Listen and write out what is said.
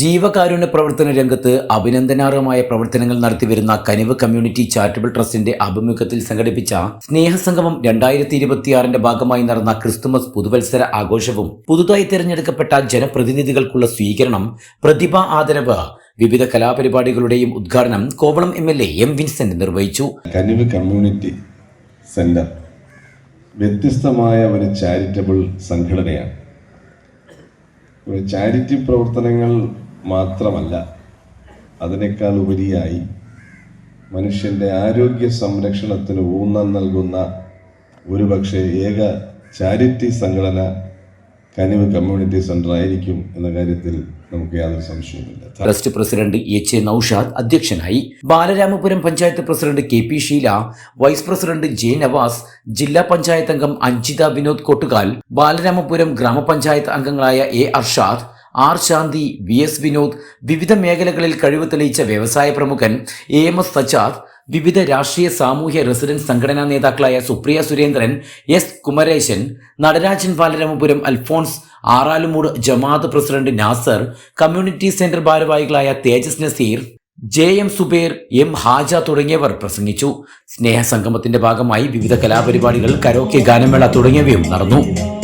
ജീവകാരുണ്യ പ്രവർത്തന രംഗത്ത് അഭിനന്ദനാർഹമായ പ്രവർത്തനങ്ങൾ നടത്തിവരുന്ന കനിവ് കമ്മ്യൂണിറ്റി ചാരിറ്റബിൾ ട്രസ്റ്റിന്റെ ആഭിമുഖ്യത്തിൽ സംഘടിപ്പിച്ച സ്നേഹസംഗമം രണ്ടായിരത്തി ഇരുപത്തിയാറിന്റെ ഭാഗമായി നടന്ന ക്രിസ്തുമസ് പുതുവത്സര ആഘോഷവും പുതുതായി തിരഞ്ഞെടുക്കപ്പെട്ട ജനപ്രതിനിധികൾക്കുള്ള സ്വീകരണം പ്രതിഭാ ആദരവ് വിവിധ കലാപരിപാടികളുടെയും ഉദ്ഘാടനം Kovalam M L A M Vincent നിർവഹിച്ചു. കനിവ് കമ്മ്യൂണിറ്റി സെന്റർ വ്യത്യസ്തമായ ഒരു ചാരിറ്റബിൾ സംഘടനയാണ്. ഒരു ചാരിറ്റി പ്രവർത്തനങ്ങൾ മാത്രമല്ല അതിനേക്കാൾ ഉപരിയായി മനുഷ്യന്റെ ആരോഗ്യ സംരക്ഷണത്തിന് ഊന്നൽ നൽകുന്ന ഒരുപക്ഷെ ഏക ചാരിറ്റി സംഘടന കനിവ് കമ്മ്യൂണിറ്റി സെന്റർ ആയിരിക്കും എന്ന കാര്യത്തിൽ നമുക്ക് യാതൊരു സംശയവുമില്ല. Trust president H A Naushad അധ്യക്ഷനായി Balaramapuram panchayat president K P Sheela vice president J Navas ജില്ലാ പഞ്ചായത്ത് അംഗം അഞ്ജിത വിനോദ് കൊട്ടുകാൽ ബാലരാമപുരം ഗ്രാമപഞ്ചായത്ത് അംഗങ്ങളായ A Arshad R Shanthi V S Vinod വിവിധ മേഖലകളിൽ കഴിവ് തെളിയിച്ച വ്യവസായ പ്രമുഖൻ എ എം എസ് സജാദ് വിവിധ രാഷ്ട്രീയ സാമൂഹ്യ റെസിഡൻസ് സംഘടനാ നേതാക്കളായ Supriya Surendran S. Kumaresan Natarajan Balaramapuram Alphonse Aralumoodu Jamaat president Nasar community centre ഭാരവാഹികളായ Thejas Nazeer J. M. Zubair M. Haja തുടങ്ങിയവർ പ്രസംഗിച്ചു. സ്നേഹസംഗമത്തിന്റെ ഭാഗമായി വിവിധ കലാപരിപാടികൾ കരോക്കെ ഗാനമേള തുടങ്ങിയവയും നടന്നു.